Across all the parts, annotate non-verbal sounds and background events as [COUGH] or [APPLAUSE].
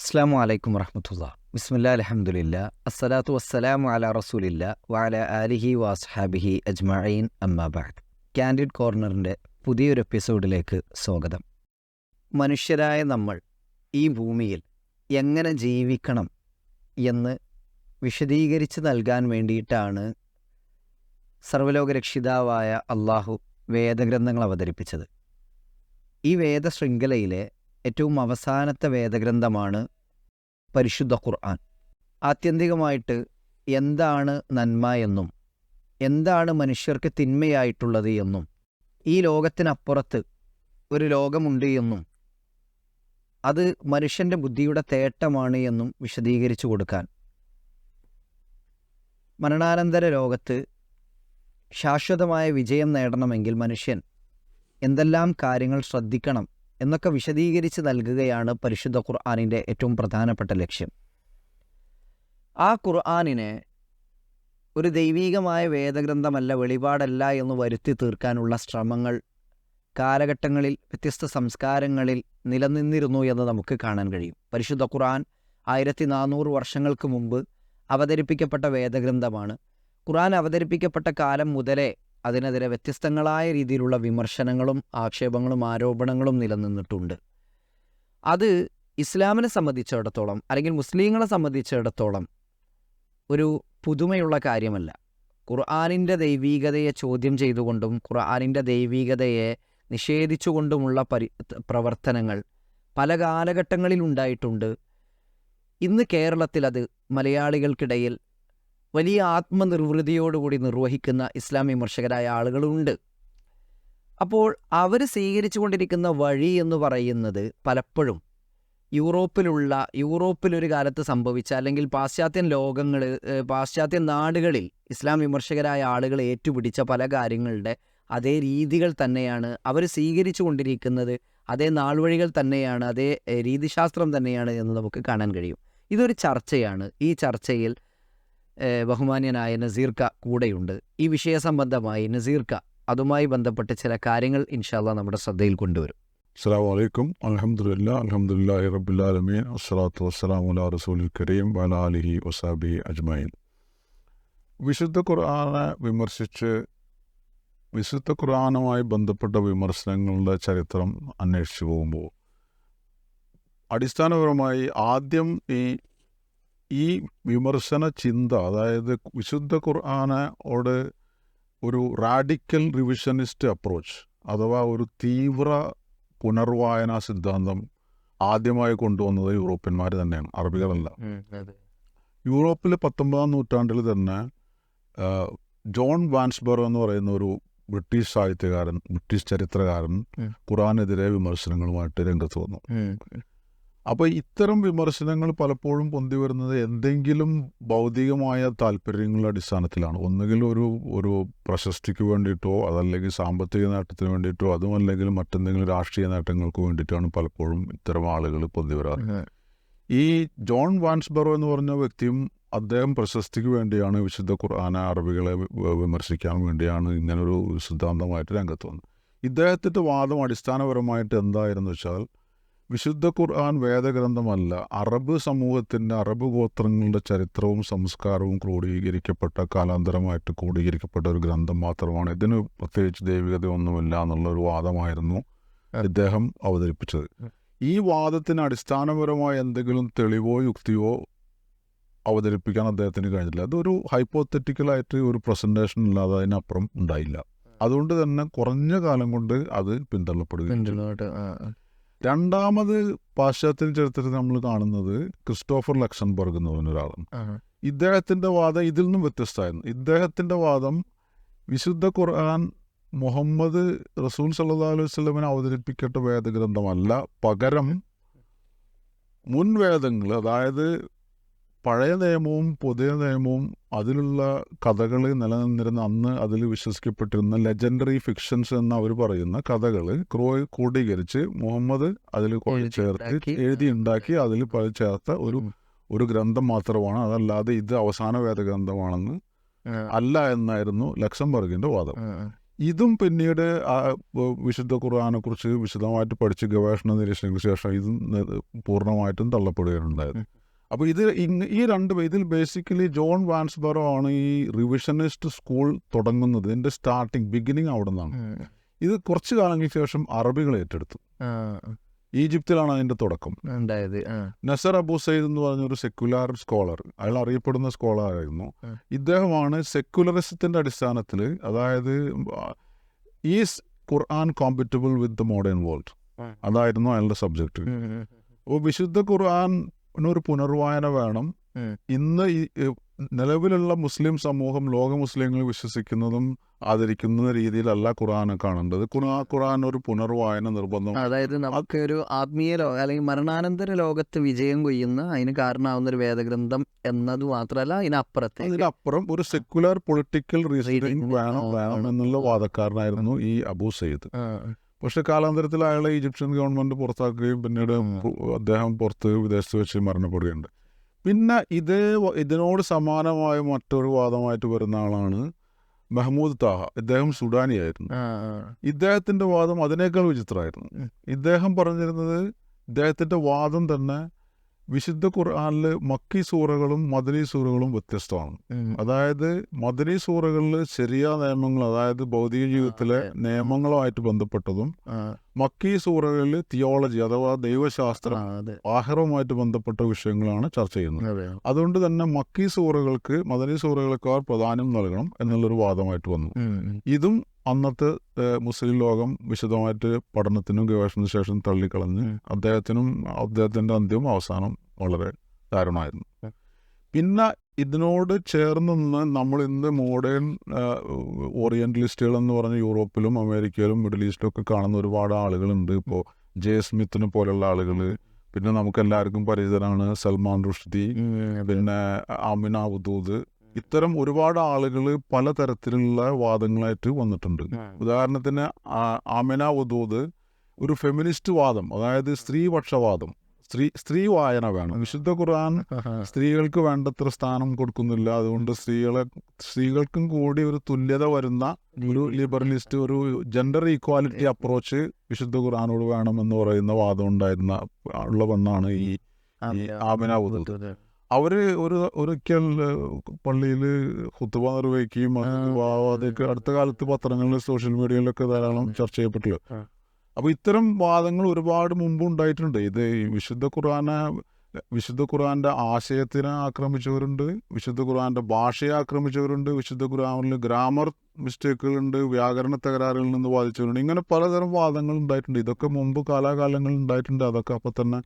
അസ്സാം വലൈക്കും വറഹമത്തുള്ള ബിസ്മില്ല അലഹമുല്ല അസ്സലാത്തു വസ്സലാമു അല റസൂലില്ല വഅല ആലിഹി വാസ്ഹാബിഹി അജ്മഈൻ അമ്മാബാദ് കാൻഡിഡ് കോർണറിന്റെ പുതിയൊരു എപ്പിസോഡിലേക്ക് സ്വാഗതം. മനുഷ്യരായ നമ്മൾ ഈ ഭൂമിയിൽ എങ്ങനെ ജീവിക്കണം എന്ന് വിശദീകരിച്ച് നൽകാൻ വേണ്ടിയിട്ടാണ് സർവലോകരക്ഷിതാവായ അള്ളാഹു വേദഗ്രന്ഥങ്ങൾ അവതരിപ്പിച്ചത്. ഈ വേദശൃംഖലയിലെ ഏറ്റവും അവസാനത്തെ വേദഗ്രന്ഥമാണ് പരിശുദ്ധ ഖുർആൻ. ആത്യന്തികമായിട്ട് എന്താണ് നന്മ എന്നും എന്താണ് മനുഷ്യർക്ക് തിന്മയായിട്ടുള്ളത് എന്നും ഈ ലോകത്തിനപ്പുറത്ത് ഒരു ലോകമുണ്ട് എന്നും അത് മനുഷ്യന്റെ ബുദ്ധിയുടെ തേട്ടമാണ് എന്നും വിശദീകരിച്ചു കൊടുക്കാൻ. മരണാനന്തര ലോകത്ത് ശാശ്വതമായ വിജയം നേടണമെങ്കിൽ മനുഷ്യൻ എന്തെല്ലാം കാര്യങ്ങൾ ശ്രദ്ധിക്കണം എന്നൊക്കെ വിശദീകരിച്ച് നൽകുകയാണ് പരിശുദ്ധ ഖുർആാനിന്റെ ഏറ്റവും പ്രധാനപ്പെട്ട ലക്ഷ്യം. ആ ഖുർആാനിനെ ഒരു ദൈവീകമായ വേദഗ്രന്ഥമല്ല വെളിപാടല്ല എന്ന് വരുത്തി തീർക്കാനുള്ള ശ്രമങ്ങൾ കാലഘട്ടങ്ങളിൽ വ്യത്യസ്ത സംസ്കാരങ്ങളിൽ നിലനിന്നിരുന്നു എന്ന് നമുക്ക് കാണാൻ കഴിയും. പരിശുദ്ധ ഖുർആൻ ആയിരത്തി നാനൂറ് വർഷങ്ങൾക്ക് മുമ്പ് അവതരിപ്പിക്കപ്പെട്ട വേദഗ്രന്ഥമാണ്. ഖുർആൻ അവതരിപ്പിക്കപ്പെട്ട കാലം മുതലേ അതിനെതിരെ വ്യത്യസ്തങ്ങളായ രീതിയിലുള്ള വിമർശനങ്ങളും ആക്ഷേപങ്ങളും ആരോപണങ്ങളും നിലനിന്നിട്ടുണ്ട്. അത് ഇസ്ലാമിനെ സംബന്ധിച്ചിടത്തോളം അല്ലെങ്കിൽ മുസ്ലിങ്ങളെ സംബന്ധിച്ചിടത്തോളം ഒരു പുതുമയുള്ള കാര്യമല്ല. ഖുർആാനിന്റെ ദൈവീകതയെ ചോദ്യം ചെയ്തുകൊണ്ടും ഖുർആാനിന്റെ ദൈവീകതയെ നിഷേധിച്ചുകൊണ്ടുമുള്ള പരി പ്രവർത്തനങ്ങൾ പല കാലഘട്ടങ്ങളിൽ ഉണ്ടായിട്ടുണ്ട് ഇന്ന് കേരളത്തിൽ അത് മലയാളികൾക്കിടയിൽ വലിയ ആത്മനിർവൃതിയോടുകൂടി നിർവഹിക്കുന്ന ഇസ്ലാം വിമർശകരായ ആളുകളുണ്ട്. അപ്പോൾ അവർ സ്വീകരിച്ചുകൊണ്ടിരിക്കുന്ന വഴി എന്ന് പറയുന്നത് പലപ്പോഴും യൂറോപ്പിലുള്ള യൂറോപ്പിലൊരു കാലത്ത് സംഭവിച്ച അല്ലെങ്കിൽ പാശ്ചാത്യൻ ലോകങ്ങൾ പാശ്ചാത്യ നാടുകളിൽ ഇസ്ലാം വിമർശകരായ ആളുകൾ ഏറ്റുപിടിച്ച പല കാര്യങ്ങളുടെ അതേ രീതികൾ തന്നെയാണ് അവർ സ്വീകരിച്ചു കൊണ്ടിരിക്കുന്നത് അതേ നാൾവഴികൾ തന്നെയാണ് അതേ രീതിശാസ്ത്രം തന്നെയാണ് എന്ന് നമുക്ക് കാണാൻ കഴിയും. ഇതൊരു ചർച്ചയാണ്. ഈ ചർച്ചയിൽ ബഹുമാന്യനായ നസീർക്ക കൂടെയുണ്ട്. ഈ വിഷയ സംബന്ധമായി നസീർക്ക അതുമായി ബന്ധപ്പെട്ട ചില കാര്യങ്ങൾ ഇൻഷാല്ല നമ്മുടെ ശ്രദ്ധയിൽ കൊണ്ടുവരും. അസ്സാം വലൈക്കും അലഹമുല്ല അലഹമുല്ലാ റബുല്ലാലമീൻ അസ്സലാത്തു വസ്സലാം അലാ റസൂൽ കരീം വല വസാബി വിശുദ്ധ ഖുർആനെ വിമർശിച്ച് വിശുദ്ധ ഖുർആനുമായി ബന്ധപ്പെട്ട വിമർശനങ്ങളുടെ ചരിത്രം അന്വേഷിച്ചു പോകുമ്പോൾ അടിസ്ഥാനപരമായി ആദ്യം ഈ ഈ വിമർശന ചിന്ത അതായത് വിശുദ്ധ ഖുർആാനോട് ഒരു റാഡിക്കൽ റിവിഷനിസ്റ്റ് അപ്രോച്ച് അഥവാ ഒരു തീവ്ര പുനർവായന സിദ്ധാന്തം ആദ്യമായി കൊണ്ടുവന്നത് യൂറോപ്യന്മാർ തന്നെയാണ് അറബികളല്ല. യൂറോപ്പിൽ പത്തൊമ്പതാം നൂറ്റാണ്ടിൽ തന്നെ ജോൺ വാൻസ്ബർ എന്ന് പറയുന്ന ഒരു ബ്രിട്ടീഷ് സാഹിത്യകാരൻ ബ്രിട്ടീഷ് ചരിത്രകാരൻ ഖുറാനെതിരെ വിമർശനങ്ങളുമായിട്ട് രംഗത്ത് വന്നു. അപ്പോൾ ഇത്തരം വിമർശനങ്ങൾ പലപ്പോഴും പൊന്തി വരുന്നത് എന്തെങ്കിലും ഭൗതികമായ താല്പര്യങ്ങളുടെ അടിസ്ഥാനത്തിലാണ്. ഒന്നുകിൽ ഒരു ഒരു പ്രശസ്തിക്ക് വേണ്ടിയിട്ടോ അതല്ലെങ്കിൽ സാമ്പത്തിക നേട്ടത്തിന് വേണ്ടിയിട്ടോ അതുമല്ലെങ്കിൽ മറ്റെന്തെങ്കിലും രാഷ്ട്രീയ നേട്ടങ്ങൾക്ക് വേണ്ടിയിട്ടാണ് പലപ്പോഴും ഇത്തരം ആളുകൾ പൊന്തി വരാറ്. ഈ ജോൺ വാൻസ്ബറോ എന്ന് പറഞ്ഞ വ്യക്തിയും അദ്ദേഹം പ്രശസ്തിക്ക് വേണ്ടിയാണ് വിശുദ്ധ ഖുർആന അറബികളെ വിമർശിക്കാൻ വേണ്ടിയാണ് ഇങ്ങനൊരു സിദ്ധാന്തമായിട്ട് രംഗത്ത് വന്നത്. ഇദ്ദേഹത്തിന്റെ വാദം അടിസ്ഥാനപരമായിട്ട് എന്തായിരുന്നു വെച്ചാൽ വിശുദ്ധ ഖുർആൻ വേദഗ്രന്ഥമല്ല. അറബ് സമൂഹത്തിന്റെ അറബ് ഗോത്രങ്ങളുടെ ചരിത്രവും സംസ്കാരവും ക്രോഡീകരിക്കപ്പെട്ട കാലാന്തരമായിട്ട് ക്രോഡീകരിക്കപ്പെട്ട ഒരു ഗ്രന്ഥം മാത്രമാണ്. ഇതിന് പ്രത്യേകിച്ച് ദൈവികതയൊന്നുമില്ല എന്നുള്ളൊരു വാദമായിരുന്നു അദ്ദേഹം അവതരിപ്പിച്ചത്. ഈ വാദത്തിന് അടിസ്ഥാനപരമായ എന്തെങ്കിലും തെളിവോ യുക്തിയോ അവതരിപ്പിക്കാൻ അദ്ദേഹത്തിന് കഴിഞ്ഞില്ല അതൊരു ഹൈപ്പോത്തറ്റിക്കലായിട്ട് ഒരു പ്രസന്റേഷൻ ഇല്ലാതെ അതിനപ്പുറം ഉണ്ടായില്ല. അതുകൊണ്ട് തന്നെ കുറഞ്ഞ കാലം കൊണ്ട് അത് പിന്തള്ളപ്പെടുകയും രണ്ടാമത് പാശ്ചാത്യ ചരിത്രത്തിൽ നമ്മൾ കാണുന്നത് ക്രിസ്റ്റോഫർ ലക്ഷൻബർഗ് എന്ന് പറഞ്ഞ ഒരാളാണ് ഇദ്ദേഹത്തിന്റെ വാദം ഇതിൽ നിന്നും വ്യത്യസ്തമായിരുന്നു. ഇദ്ദേഹത്തിന്റെ വാദം വിശുദ്ധ ഖുർആൻ മുഹമ്മദ് റസൂൽ സല്ലാ അലൈഹി സ്വലമിനെ അവതരിപ്പിക്കട്ട വേദഗ്രന്ഥമല്ല. പകരം മുൻ വേദങ്ങൾ അതായത് പഴയ നിയമവും പുതിയ നിയമവും അതിലുള്ള കഥകൾ നിലനിന്നിരുന്ന അന്ന് അതിൽ വിശ്വസിക്കപ്പെട്ടിരുന്ന ലെജൻഡറി ഫിക്ഷൻസ് എന്ന് അവർ പറയുന്ന കഥകൾ ക്രോ ക്രോഡീകരിച്ച് മുഹമ്മദ് അതിൽ ചേർത്ത് എഴുതി ഉണ്ടാക്കി അതിൽ ചേർത്ത ഒരു ഒരു ഗ്രന്ഥം മാത്രമാണ്. അതല്ലാതെ ഇത് അവസാന വേദഗ്രന്ഥമാണെന്ന് അല്ല എന്നായിരുന്നു ലക്സംബർഗിന്റെ വാദം. ഇതും പിന്നീട് ആ, വിശുദ്ധ ഖുർആനെ കുറിച്ച് വിശദമായിട്ട് പഠിച്ച് ഗവേഷണ നിരീക്ഷണങ്ങൾക്ക് ശേഷം ഇതും പൂർണമായിട്ടും തള്ളപ്പെടുകയുണ്ടായത് അപ്പോൾ ഇത് ഈ രണ്ട് ഇതിൽ ബേസിക്കലി ജോൺ വാൻസ്ബറോ ആണ് ഈ റിവിഷനിസ്റ്റ് സ്കൂൾ തുടങ്ങുന്നത്. ഇതിന്റെ സ്റ്റാർട്ടിങ് ബിഗിനിങ് അവിടെ നിന്നാണ് ഇത് കുറച്ച് കാലങ്ങൾക്ക് ശേഷം അറബികൾ ഏറ്റെടുത്തു. ഈജിപ്തിലാണ് അതിന്റെ തുടക്കം. ഉണ്ടായത്. നസർ അബു സയ്യിദ് എന്ന് പറഞ്ഞ ഒരു സെക്യുലർ സ്കോളർ അയാൾ അറിയപ്പെടുന്ന സ്കോളറായിരുന്നു. ഇദ്ദേഹമാണ് സെക്യുലറിസത്തിന്റെ അടിസ്ഥാനത്തിൽ അതായത് is Quran compatible with the modern world അതായിരുന്നു അയാളുടെ സബ്ജക്റ്റ് അപ്പോൾ വിശുദ്ധ ഖുർആൻ ഒരു പുനർവായന വേണം. ഇന്ന് ഈ നിലവിലുള്ള മുസ്ലിം സമൂഹം ലോക മുസ്ലിങ്ങൾ വിശ്വസിക്കുന്നതും ആദരിക്കുന്ന രീതിയിലല്ല ഖുർആനെ കാണേണ്ടത്. ഖുറാൻ ഖുർആൻ ഒരു പുനർവായന നിർബന്ധം. അതായത് നമുക്ക് ഒരു ആത്മീയ ലോക അല്ലെങ്കിൽ മരണാനന്തര ലോകത്ത് വിജയം കൊയ്യുന്ന അതിന് കാരണമാവുന്ന ഒരു വേദഗ്രന്ഥം എന്നത് മാത്രമല്ല അതിനപ്പുറത്തെ അതിനപ്പുറം ഒരു സെക്യുലർ പൊളിറ്റിക്കൽ റീസണിങ് വേണം വേണം എന്നുള്ള വാദക്കാരനായിരുന്നു ഈ അബൂ സയ്യിദ്. പക്ഷെ കാലാന്തരത്തിൽ അയാളെ ഈജിപ്ഷ്യൻ ഗവൺമെന്റ് പുറത്താക്കുകയും പിന്നീട് അദ്ദേഹം പുറത്ത് വിദേശത്ത് വെച്ച് മരണപ്പെടുകയുണ്ട്. പിന്നെ ഇതേ ഇതിനോട് സമാനമായ മറ്റൊരു വാദമായിട്ട് വരുന്ന ആളാണ് മെഹമ്മൂദ് താഹ. ഇദ്ദേഹം സുഡാനിയായിരുന്നു. ഇദ്ദേഹത്തിന്റെ വാദം അതിനേക്കാൾ വിചിത്രമായിരുന്നു. ഇദ്ദേഹം പറഞ്ഞിരുന്നത് ഇദ്ദേഹത്തിന്റെ വാദം തന്നെ വിശുദ്ധ ഖുർആനിൽ മക്കി സൂറകളും മദനി സൂറകളും വ്യത്യസ്തമാണ്. അതായത് മദനി സൂറകളിൽ ശരിയ നിയമങ്ങൾ അതായത് ഭൗതിക ജീവിതത്തിലെ. നിയമങ്ങളുമായിട്ട് ബന്ധപ്പെട്ടതും മക്കി സൂറകളിൽ തിയോളജി അഥവാ ദൈവശാസ്ത്രം ആഹാരവുമായിട്ട് ബന്ധപ്പെട്ട വിഷയങ്ങളാണ് ചർച്ച ചെയ്യുന്നത്. അതുകൊണ്ട് തന്നെ മക്കി സൂറകൾക്ക് മദനി സൂറകൾക്കാർ പ്രധാനം നൽകണം എന്നുള്ളൊരു വാദമായിട്ട് വന്നു. ഇതും അന്നത്തെ മുസ്ലിം ലോകം വിശദമായിട്ട് പഠനത്തിനും ഗവേഷണ ശേഷം തള്ളിക്കളഞ്ഞ്. അദ്ദേഹത്തിനും അദ്ദേഹത്തിന്റെ അന്ത്യവും അവസാനം വളരെ ദാരുണമായിരുന്നു. പിന്നെ ഇതിനോട് ചേർന്ന് നിന്ന് നമ്മൾ ഇന്ന് മോഡേൺ ഓറിയന്റലിസ്റ്റുകൾ എന്ന് പറഞ്ഞ യൂറോപ്പിലും അമേരിക്കയിലും മിഡിൽ ഈസ്റ്റിലും ഒക്കെ കാണുന്ന ഒരുപാട് ആളുകളുണ്ട്. ഇപ്പോൾ ജെ. സ്മിത്തിനെ പോലെയുള്ള ആളുകൾ പിന്നെ നമുക്ക് എല്ലാവർക്കും പരിചിതരാണ് സൽമാൻ റുഷ്ദി പിന്നെ അമിന ഉദൂദ് ഇത്തരം ഒരുപാട് ആളുകൾ പലതരത്തിലുള്ള വാദങ്ങളായിട്ട് വന്നിട്ടുണ്ട്. ഉദാഹരണത്തിന് ആമന ഉദൂദ് ഒരു ഫെമിനിസ്റ്റ് വാദം അതായത് സ്ത്രീപക്ഷവാദം. സ്ത്രീ സ്ത്രീ വായന വേണം. വിശുദ്ധ ഖുർആൻ സ്ത്രീകൾക്ക് വേണ്ടത്ര സ്ഥാനം കൊടുക്കുന്നില്ല. അതുകൊണ്ട് സ്ത്രീകളെ സ്ത്രീകൾക്കും കൂടി ഒരു തുല്യത വരുന്ന ഒരു ലിബറലിസ്റ്റ് ഒരു ജെൻഡർ ഈക്വാലിറ്റി അപ്രോച്ച് വിശുദ്ധ ഖുർആനോട് എന്ന് പറയുന്ന വാദം ഉണ്ടായിരുന്ന ഉള്ള ഈ ഈ ആമിന ഉദൂദ്. അവർ ഒരു ഒരിക്കൽ പള്ളിയിൽ ഹുത്തുബ നിർവഹിക്കുകയും അത് അതൊക്കെ അടുത്ത കാലത്ത് പത്രങ്ങളിൽ സോഷ്യൽ മീഡിയയിലൊക്കെ ധാരാളം ചർച്ച ചെയ്യപ്പെട്ടു. അപ്പൊ ഇത്തരം വാദങ്ങൾ ഒരുപാട് മുമ്പ് ഉണ്ടായിട്ടുണ്ട്. ഇത് വിശുദ്ധ ഖുർആന വിശുദ്ധ ഖുർആന്റെ ആശയത്തിനെ ആക്രമിച്ചവരുണ്ട് വിശുദ്ധ ഖുർആന്റെ ഭാഷയെ ആക്രമിച്ചവരുണ്ട് വിശുദ്ധ ഖുർആനിൽ ഗ്രാമർ മിസ്റ്റേക്കുകളുണ്ട് വ്യാകരണ തകരാറുകളിൽ നിന്ന് വാദിച്ചവരുണ്ട്. ഇങ്ങനെ പലതരം വാദങ്ങൾ ഉണ്ടായിട്ടുണ്ട്. ഇതൊക്കെ മുമ്പ് കാലാകാലങ്ങളിൽ ഉണ്ടായിട്ടുണ്ട്. അതൊക്കെ അപ്പൊ തന്നെ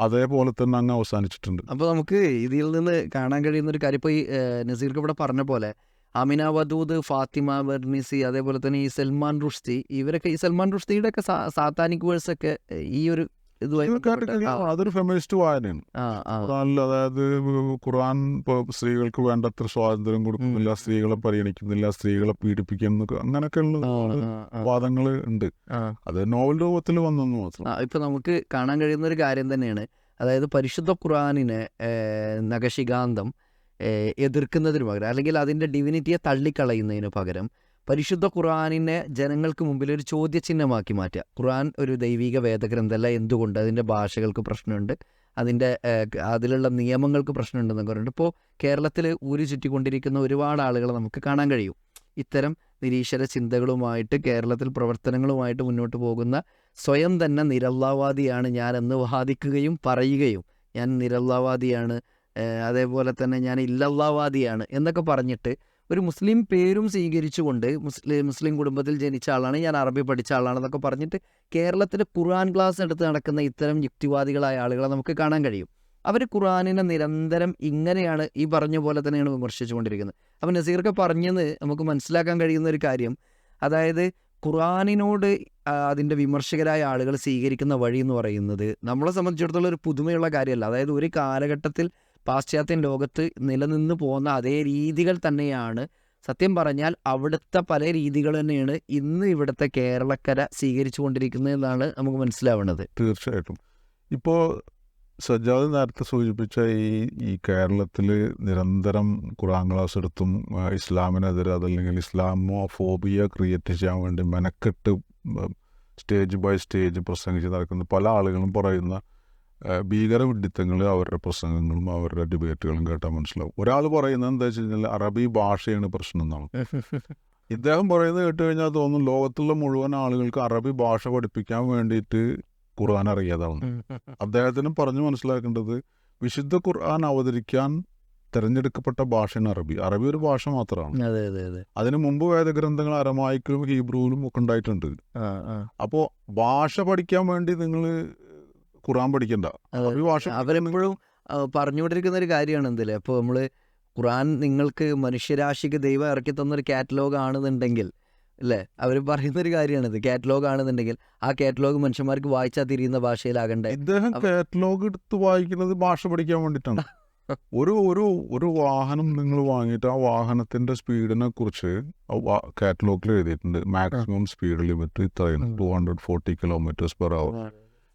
അതേപോലെ തന്നെ അങ്ങ് അവസാനിച്ചിട്ടുണ്ട്. അപ്പോൾ നമുക്ക് ഇതിൽ നിന്ന് കാണാൻ കഴിയുന്ന ഒരു കാര്യം ഇപ്പോൾ ഈ നസീർക്ക് ഇവിടെ പറഞ്ഞ പോലെ അമിന വദൂദ് ഫാത്തിമ ബെർണിസി അതേപോലെ തന്നെ ഈ സൽമാൻ റുഷ്തി ഇവരൊക്കെ ഈ സൽമാൻ റുഷ്തിയുടെ ഒക്കെ സാത്താനിക് വേഴ്സൊക്കെ ഈ ഒരു അതൊരു ഫെമിനിസ്റ്റ് വായനയാണ്. ഖുറാനിൽ അതായത് ഖുർആൻ സ്ത്രീകൾക്ക് വേണ്ടത്ര സ്വാതന്ത്ര്യം കൊടുക്കുന്നില്ല സ്ത്രീകളെ പരിഗണിക്കുന്നില്ല സ്ത്രീകളെ പീഡിപ്പിക്കുന്നു അങ്ങനെയൊക്കെയുള്ള വാദങ്ങൾ ഉണ്ട്. അത് നോവൽ രൂപത്തിൽ വന്നെന്ന് മാത്രം. ഇപ്പൊ നമുക്ക് കാണാൻ കഴിയുന്ന ഒരു കാര്യം തന്നെയാണ്. അതായത് പരിശുദ്ധ ഖുർആാനിനെ നഖശികാന്തം എതിർക്കുന്നതിന് പകരം അല്ലെങ്കിൽ അതിന്റെ ഡിവിനിറ്റിയെ തള്ളിക്കളയുന്നതിന് പകരം പരിശുദ്ധ ഖുർആാനിനെ ജനങ്ങൾക്ക് മുമ്പിൽ ഒരു ചോദ്യചിഹ്നമാക്കി മാറ്റുക. ഖുർആൻ ഒരു ദൈവിക വേദഗ്രന്ഥല്ല എന്തുകൊണ്ട്? അതിന്റെ ഭാഷകൾക്ക് പ്രശ്നമുണ്ട്. അതിന്റെ അതിലുള്ള നിയമങ്ങൾക്ക് പ്രശ്നമുണ്ടെന്നൊക്കെ പറഞ്ഞിട്ട് ഇപ്പോൾ കേരളത്തിൽ ഊരി ചുറ്റിക്കൊണ്ടിരിക്കുന്ന ഒരുപാട് ആളുകളെ നമുക്ക് കാണാൻ കഴിയും. ഇത്തരം നിരീശ്വര ചിന്തകളുമായിട്ട് കേരളത്തിൽ പ്രവർത്തനങ്ങളുമായിട്ട് മുന്നോട്ട് പോകുന്ന സ്വയം തന്നെ നിരല്ലാവാദിയാണ് ഞാൻ എന്ന് വാദിക്കുകയും പറയുകയും ഞാൻ നിരല്ലാവാദിയാണ് അതേപോലെ തന്നെ ഞാൻ ഇല്ലല്ലാവാദിയാണ് എന്നൊക്കെ പറഞ്ഞിട്ട് ഒരു മുസ്ലിം പേരും സ്വീകരിച്ചുകൊണ്ട് മുസ്ലിം മുസ്ലിം കുടുംബത്തിൽ ജനിച്ച ആളാണ് ഞാൻ അറബി പഠിച്ച ആളാണ് എന്നൊക്കെ പറഞ്ഞിട്ട് കേരളത്തിൽ ഖുർആൻ ക്ലാസ് എടുത്ത് നടക്കുന്ന ഇത്തരം യുക്തിവാദികളായ ആളുകളെ നമുക്ക് കാണാൻ കഴിയും. അവർ ഖുർആാനിനെ നിരന്തരം ഇങ്ങനെയാണ് ഈ പറഞ്ഞ പോലെ തന്നെയാണ് വിമർശിച്ചുകൊണ്ടിരിക്കുന്നത്. അപ്പം നസീർക്ക് പറഞ്ഞത് നമുക്ക് മനസ്സിലാക്കാൻ കഴിയുന്ന ഒരു കാര്യം അതായത് ഖുർആാനിനോട് ആ, അതിന്റെ വിമർശകരായ ആളുകൾ സ്വീകരിക്കുന്ന വഴി എന്ന് പറയുന്നത് നമ്മളെ സംബന്ധിച്ചിടത്തോളം ഒരു പുതുമയുള്ള കാര്യമല്ല. അതായത് ഒരു കാലഘട്ടത്തിൽ പാശ്ചാത്യൻ ലോകത്ത് നിലനിന്ന് പോകുന്ന അതേ രീതികൾ തന്നെയാണ്. സത്യം പറഞ്ഞാൽ അവിടുത്തെ പല രീതികൾ തന്നെയാണ് ഇന്ന് ഇവിടുത്തെ കേരളക്കര സ്വീകരിച്ചു കൊണ്ടിരിക്കുന്നത് എന്നാണ് നമുക്ക് മനസ്സിലാവുന്നത്. തീർച്ചയായിട്ടും. ഇപ്പോൾ സജ്ജാദ് നേരത്തെ സൂചിപ്പിച്ച ഈ ഈ കേരളത്തിൽ നിരന്തരം ഖുറാൻ ക്ലാസ് എടുത്തും ഇസ്ലാമിനെതിരെ അതല്ലെങ്കിൽ ഇസ്ലാമോ ഫോബിയ ക്രിയേറ്റ് ചെയ്യാൻ വേണ്ടി മെനക്കെട്ട് സ്റ്റേജ് ബൈ സ്റ്റേജ് പ്രസംഗിച്ച് നടക്കുന്ന പല ആളുകളും പറയുന്ന ഭീകര വിഡിത്തങ്ങൾ അവരുടെ പ്രസംഗങ്ങളും അവരുടെ ഡിബേറ്റുകളും കേട്ടാൽ മനസ്സിലാവും. ഒരാൾ പറയുന്നത് എന്താ വെച്ച് കഴിഞ്ഞാൽ അറബി ഭാഷയാണ് പ്രശ്നം എന്നാണ്. [LAUGHS] ഇദ്ദേഹം പറയുന്നത് കേട്ട് കഴിഞ്ഞാൽ തോന്നും ലോകത്തുള്ള മുഴുവൻ ആളുകൾക്ക് അറബി ഭാഷ പഠിപ്പിക്കാൻ വേണ്ടിയിട്ട് ഖുർആൻ അറിയാതാവുന്നു. [LAUGHS] അദ്ദേഹത്തിന് പറഞ്ഞു മനസ്സിലാക്കേണ്ടത് വിശുദ്ധ ഖുർആൻ അവതരിക്കാൻ തിരഞ്ഞെടുക്കപ്പെട്ട ഭാഷയാണ് അറബി. അറബി ഒരു ഭാഷ മാത്രമാണ്. അതെ അതെ അതെ. അതിനു മുമ്പ് വേദഗ്രന്ഥങ്ങൾ അരമായിക്കിലും ഹീബ്രുവിലും ഒക്കെ ഉണ്ടായിട്ടുണ്ട്. അപ്പോൾ ഭാഷ പഠിക്കാൻ വേണ്ടി നിങ്ങൾ ഖുർആൻ പഠിക്കണ്ട. അവരെപ്പോഴും പറഞ്ഞുകൊണ്ടിരിക്കുന്ന ഒരു കാര്യമാണ് എന്തല്ലേ അപ്പോൾ നമ്മൾ ഖുറാൻ നിങ്ങൾക്ക് മനുഷ്യരാശിക്ക് ദൈവം ഇറക്കി തന്നൊരു കാറ്റലോഗ് ആണെന്നുണ്ടെങ്കിൽ അല്ലേ? അവർ പറയുന്ന ഒരു കാര്യമാണിത്. കാറ്റലോഗ് ആണെന്നുണ്ടെങ്കിൽ ആ കാറ്റലോഗ് മനുഷ്യന്മാർക്ക് വായിച്ചാൽ തിരിയുന്ന ഭാഷയിലാകണ്ടേ? ഇദ്ദേഹം കാറ്റലോഗ് എടുത്ത് വായിക്കുന്നത് ഭാഷ പഠിക്കാൻ വേണ്ടിയിട്ടാണ്. [LAUGHS] ഒരു ഒരു ഒരു വാഹനം നിങ്ങൾ വാങ്ങിയിട്ട് ആ വാഹനത്തിന്റെ സ്പീഡിനെ കുറിച്ച് കാറ്റലോഗിൽ എഴുതിയിട്ടുണ്ട്. മാക്സിമം സ്പീഡ് ലിമിറ്റ് ഇത്രയാണ്. Two hundred forty kilometres per hour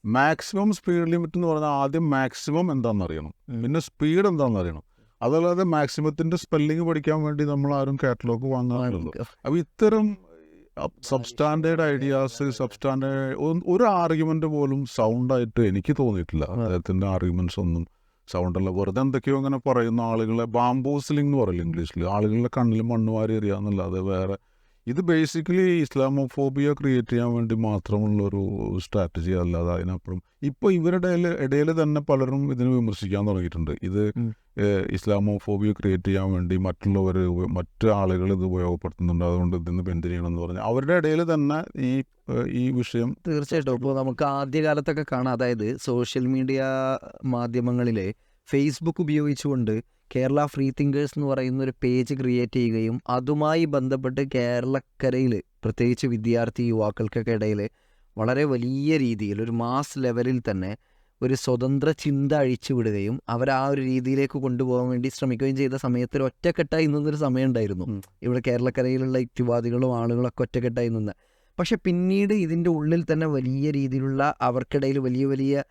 maximum speed limit എന്ന് പറഞ്ഞാൽ ആദ്യം മാക്സിമം എന്താണെന്ന് അറിയണം പിന്നെ സ്പീഡ് എന്താണെന്ന് അറിയണം അതല്ലാതെ മാക്സിമത്തിന്റെ സ്പെല്ലിംഗ് പഠിക്കാൻ വേണ്ടി നമ്മൾ ആരും കാറ്റലോഗ് വാങ്ങാറില്ല അപ്പോൾ ഇത്തരം സബ്സ്റ്റാൻഡേർഡ് ഐഡിയാസ് സബ്സ്റ്റാൻഡേർഡ് ഒരു ആർഗ്യുമെന്റ് പോലും സൗണ്ടായിട്ട് എനിക്ക് തോന്നിയിട്ടില്ല. അദ്ദേഹത്തിന്റെ ആർഗ്യുമെന്റ്സ് ഒന്നും സൗണ്ടല്ല വെറുതെ എന്തൊക്കെയോ അങ്ങനെ പറയുന്ന ആളുകളെ ബാംബോസിലിംഗ് എന്ന് പറയില്ല ഇംഗ്ലീഷിൽ ആളുകളുടെ കണ്ണിൽ മണ്ണുവാരി എറിയാന്നല്ലാതെ വേറെ ഇത് ബേസിക്കലി ഇസ്ലാമോഫോബിയ ക്രിയേറ്റ് ചെയ്യാൻ വേണ്ടി മാത്രമുള്ള ഒരു സ്ട്രാറ്റജി അല്ലാതെ അതിനപ്പുറം ഇപ്പോൾ ഇവരുടെ ഇടയിൽ തന്നെ പലരും ഇതിനെ വിമർശിക്കാൻ തുടങ്ങിയിട്ടുണ്ട്. ഇത് ഇസ്ലാമോ ഫോബിയ ഇസ്ലാമോഫോബിയ ക്രിയേറ്റ് ചെയ്യാൻ വേണ്ടി മറ്റുള്ളവർ മറ്റു ആളുകൾ ഇത് ഉപയോഗപ്പെടുത്തുന്നുണ്ട്. അതുകൊണ്ട് ഇതിന് ബെൻഡ് ചെയ്യണമെന്ന് പറഞ്ഞ് അവരുടെ ഇടയിൽ തന്നെ ഈ ഈ വിഷയം തീർച്ചയായിട്ടും. ഇപ്പോൾ നമുക്ക് ആദ്യകാലത്തൊക്കെ കാണാം. അതായത് സോഷ്യൽ മീഡിയ മാധ്യമങ്ങളിലെ ഫേസ്ബുക്ക് ഉപയോഗിച്ചുകൊണ്ട് കേരള ഫ്രീ തിങ്കേഴ്സ് എന്ന് പറയുന്ന ഒരു പേജ് ക്രിയേറ്റ് ചെയ്യുകയും അതുമായി ബന്ധപ്പെട്ട് കേരളക്കരയിൽ പ്രത്യേകിച്ച് വിദ്യാർത്ഥി യുവാക്കൾക്കൊക്കെ ഇടയിൽ വളരെ വലിയ രീതിയിൽ ഒരു മാസ് ലെവലിൽ തന്നെ ഒരു സ്വതന്ത്ര ചിന്ത അഴിച്ചു വിടുകയും അവർ ആ ഒരു രീതിയിലേക്ക് കൊണ്ടുപോകാൻ വേണ്ടി ശ്രമിക്കുകയും ചെയ്ത സമയത്ത് ഒരു ഒറ്റക്കെട്ടായി നിന്നൊരു സമയം ഉണ്ടായിരുന്നു. ഇവിടെ കേരളക്കരയിലുള്ള യുക്തിവാദികളും ആളുകളൊക്കെ ഒറ്റക്കെട്ടായി നിന്ന്. പക്ഷെ പിന്നീട് ഇതിന്റെ ഉള്ളിൽ തന്നെ വലിയ രീതിയിലുള്ള അവർക്കിടയിൽ വലിയ വലിയ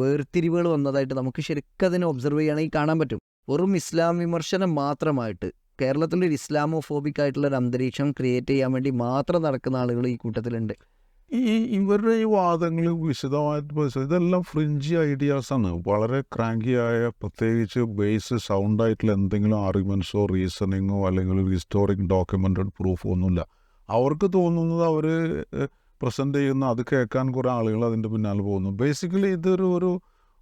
വേർതിരിവുകൾ വന്നതായിട്ട് നമുക്ക് ശരിക്കും അതിനെ ഒബ്സർവ് ചെയ്യുകയാണെങ്കിൽ കാണാൻ പറ്റും. വെറും ഇസ്ലാം വിമർശനം മാത്രമായിട്ട് കേരളത്തിന്റെ ഒരു ഇസ്ലാമോഫോബിക് ആയിട്ടുള്ള ഒരു അന്തരീക്ഷം ക്രിയേറ്റ് ചെയ്യാൻ വേണ്ടി മാത്രം നടക്കുന്ന ആളുകൾ ഈ കൂട്ടത്തിലുണ്ട്. ഈ ഇവരുടെ ഈ വാദങ്ങൾ വിശദമായിട്ട് ഇതെല്ലാം ഫ്രിഞ്ച് ഐഡിയാസ് ആണ്. വളരെ ക്രാങ്കിയായ പ്രത്യേകിച്ച് ബേസ് സൗണ്ട് ആയിട്ടുള്ള എന്തെങ്കിലും ആർഗ്യുമെന്റ്സോ റീസണിങ്ങോ അല്ലെങ്കിൽ ഹിസ്റ്റോറിക് ഡോക്യുമെന്റഡ് പ്രൂഫോ ഒന്നുമില്ല. അവർക്ക് തോന്നുന്നത് അവർ പ്രസന്റ് ചെയ്യുന്ന അത് കേൾക്കാൻ കുറേ ആളുകൾ അതിന്റെ പിന്നാലെ പോകുന്നു. ബേസിക്കലി ഇതൊരു ഒരു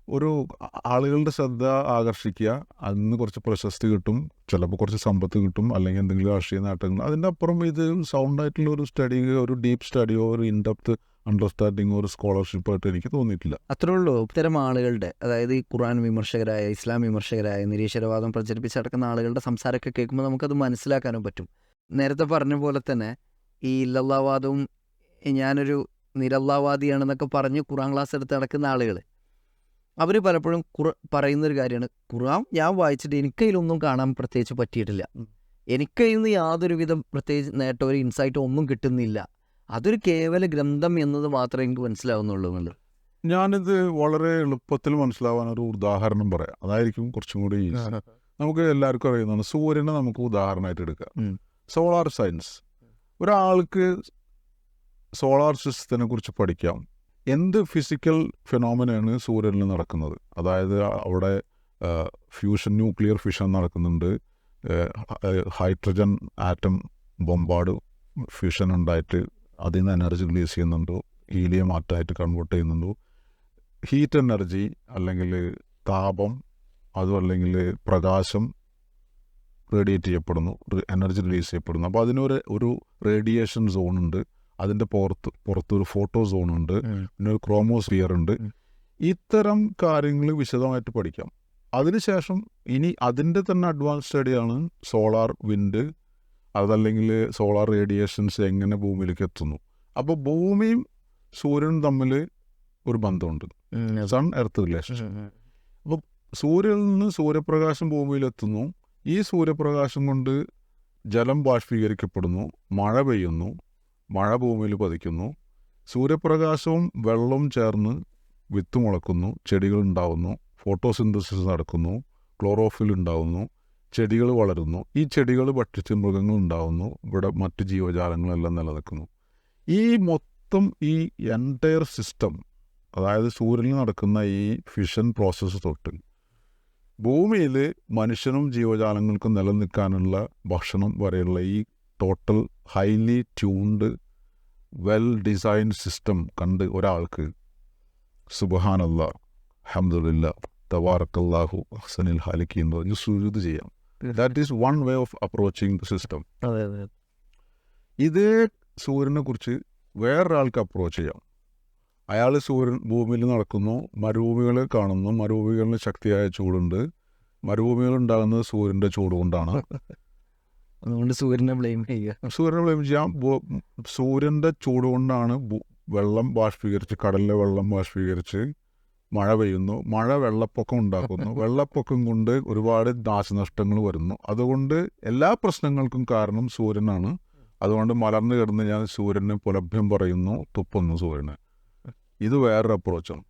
ഒരു ആളുകളുടെ ശ്രദ്ധ ആകർഷിക്കുക. അതിൽ നിന്ന് കുറച്ച് പ്രശസ്തി കിട്ടും. ചിലപ്പോൾ കുറച്ച് സമ്പത്ത് കിട്ടും. അല്ലെങ്കിൽ എന്തെങ്കിലും രാഷ്ട്രീയ നേട്ടങ്ങൾ. അതിന്റെ അപ്പുറം ഇത് സൗണ്ട് ആയിട്ടുള്ള ഒരു സ്റ്റഡി ഒരു ഡീപ്പ് സ്റ്റഡിയോ ഒരു ഇൻഡെപ്ത് അണ്ടർസ്റ്റാൻഡിങ്ങോ ഒരു സ്കോളർഷിപ്പ് ആയിട്ട് എനിക്ക് തോന്നിയിട്ടില്ല. അത്രേ ഉള്ളൂ. ഇത്തരം ആളുകളുടെ അതായത് ഈ ഖുറാൻ വിമർശകരായ ഇസ്ലാം വിമർശകരായ നിരീശ്വരവാദം പ്രചരിപ്പിച്ച് നടക്കുന്ന ആളുകളുടെ സംസാരമൊക്കെ കേൾക്കുമ്പോൾ നമുക്കത് മനസ്സിലാക്കാനും പറ്റും. നേരത്തെ പറഞ്ഞ പോലെ തന്നെ ഈ ഇല്ലല്ലാവാദവും ഞാനൊരു നിരല്ലാവാദിയാണെന്നൊക്കെ പറഞ്ഞ് ഖുറാൻ ക്ലാസ് എടുത്ത് നടക്കുന്ന ആളുകൾ അവർ പലപ്പോഴും പറയുന്ന പറയുന്നൊരു കാര്യമാണ്. ഖുറാൻ ഞാൻ വായിച്ചിട്ട് എനിക്കതിലൊന്നും കാണാൻ പ്രത്യേകിച്ച് പറ്റിയിട്ടില്ല. എനിക്ക് എനിക്കതിൽ നിന്ന് യാതൊരുവിധം പ്രത്യേകിച്ച് നേട്ടം ഒരു ഇൻസൈറ്റോ ഒന്നും കിട്ടുന്നില്ല. അതൊരു കേവല ഗ്രന്ഥം എന്നത് മാത്രമേ എനിക്ക് മനസ്സിലാവുന്നുള്ളൂ എന്നുള്ളത്. ഞാനിത് വളരെ എളുപ്പത്തിൽ മനസ്സിലാവാൻ ഒരു ഉദാഹരണം പറയാം. അതായിരിക്കും കുറച്ചും കൂടി. നമുക്ക് എല്ലാവർക്കും അറിയുന്നതാണ്. സൂര്യനെ നമുക്ക് ഉദാഹരണമായിട്ട് എടുക്കാം. Solar science. ഒരാൾക്ക് സോളാർ സിസ്റ്റത്തിനെ കുറിച്ച് പഠിക്കാം. എന്ത് ഫിസിക്കൽ ഫിനോമിനയാണ് സൂര്യനിൽ നടക്കുന്നത്? അതായത് അവിടെ ഫ്യൂഷൻ ന്യൂക്ലിയർ ഫിഷൻ നടക്കുന്നുണ്ട്. ഹൈഡ്രജൻ ആറ്റം ബൊമ്പാട് ഫ്യൂഷൻ ഉണ്ടായിട്ട് അതിൽ നിന്ന് എനർജി റിലീസ് ചെയ്യുന്നുണ്ടോ. ഹീലിയം ആറ്റായിട്ട് കൺവേർട്ട് ചെയ്യുന്നുണ്ടോ. ഹീറ്റ് എനർജി അല്ലെങ്കിൽ താപം അതും അല്ലെങ്കിൽ പ്രകാശം റേഡിയേറ്റ് ചെയ്യപ്പെടുന്നു. എനർജി റിലീസ് ചെയ്യപ്പെടുന്നു. അപ്പോൾ അതിനൊരു ഒരു റേഡിയേഷൻ സോൺ ഉണ്ട്. അതിന്റെ പുറത്ത് പുറത്തൊരു ഫോട്ടോ സോൺ ഉണ്ട് പിന്നെ ഒരു ക്രോമോസ്ഫിയർ ഉണ്ട്. ഇത്തരം കാര്യങ്ങൾ വിശദമായിട്ട് പഠിക്കാം. അതിനുശേഷം ഇനി അതിന്റെ തന്നെ അഡ്വാൻസ് സ്റ്റഡിയാണ് സോളാർ വിൻഡ് അതല്ലെങ്കിൽ സോളാർ റേഡിയേഷൻസ് എങ്ങനെ ഭൂമിയിലേക്ക് എത്തുന്നു. അപ്പോൾ ഭൂമിയും സൂര്യനും തമ്മിൽ ഒരു ബന്ധമുണ്ട്. സൺ എർത്ത് റിലേഷൻ അപ്പോൾ സൂര്യനിൽ നിന്ന് സൂര്യപ്രകാശം ഭൂമിയിലെത്തുന്നു ഈ സൂര്യപ്രകാശം കൊണ്ട് ജലം ബാഷ്പീകരിക്കപ്പെടുന്നു മഴ പെയ്യുന്നു. മഴ ഭൂമിയിൽ പതിക്കുന്നു. സൂര്യപ്രകാശവും വെള്ളവും ചേർന്ന് വിത്ത് മുളക്കുന്നു. ചെടികൾ ഉണ്ടാവുന്നു. ഫോട്ടോസിന്തസിസ് നടക്കുന്നു. ക്ലോറോഫിൽ ഉണ്ടാവുന്നു. ചെടികൾ വളരുന്നു. ഈ ചെടികൾ ഭക്ഷിച്ച് മൃഗങ്ങൾ ഉണ്ടാവുന്നു. ഇവിടെ മറ്റ് ജീവജാലങ്ങളെല്ലാം നിലനിൽക്കുന്നു. ഈ മൊത്തം ഈ എന്റയർ സിസ്റ്റം അതായത് സൂര്യനിൽ നടക്കുന്ന ഈ ഫിഷൻ പ്രോസസ്സ് തൊട്ട് ഭൂമിയിൽ മനുഷ്യനും ജീവജാലങ്ങൾക്കും നിലനിൽക്കാനുള്ള ഭക്ഷണം വരെയുള്ള ഈ total highly tuned well design system കണ്ട് ഒരാൾക്ക് സുബഹാനല്ല അഹമ്മദില്ല തവാറക്കല്ലാഹു അഹ്സനിൽ ഹാലിക്കി എന്ന് പറഞ്ഞ് സുരുത് ചെയ്യാം. That is one way of approaching the system ഇതേ സൂര്യനെ കുറിച്ച് വേറൊരാൾക്ക് അപ്രോച്ച് ചെയ്യാം. അയാൾ സൂര്യൻ ഭൂമിയിൽ നടക്കുന്നു മരുഭൂമികൾ കാണുന്നു മരുഭൂമികളിൽ ശക്തിയായ ചൂടുണ്ട്. മരുഭൂമികൾ ഉണ്ടാകുന്നത് സൂര്യന്റെ ചൂട് കൊണ്ടാണ്. [LAUGHS] അതുകൊണ്ട് സൂര്യനെ ബ്ലെയിം ചെയ്യുക. സൂര്യനെ ബ്ലെയിം ചെയ്യാം. സൂര്യന്റെ ചൂട് കൊണ്ടാണ് വെള്ളം ബാഷ്പീകരിച്ച് കടലിലെ വെള്ളം ബാഷ്പീകരിച്ച് മഴ പെയ്യുന്നു. മഴ വെള്ളപ്പൊക്കം ഉണ്ടാക്കുന്നു. [LAUGHS] വെള്ളപ്പൊക്കം കൊണ്ട് ഒരുപാട് നാശനഷ്ടങ്ങൾ വരുന്നു. അതുകൊണ്ട് എല്ലാ പ്രശ്നങ്ങൾക്കും കാരണം സൂര്യനാണ്. അതുകൊണ്ട് മലർന്നു കിടന്ന് ഞാൻ സൂര്യന് പുലഭ്യം പറയുന്നു തുപ്പുന്നു സൂര്യന്. ഇത് വേറൊരു അപ്രോച്ചാണ്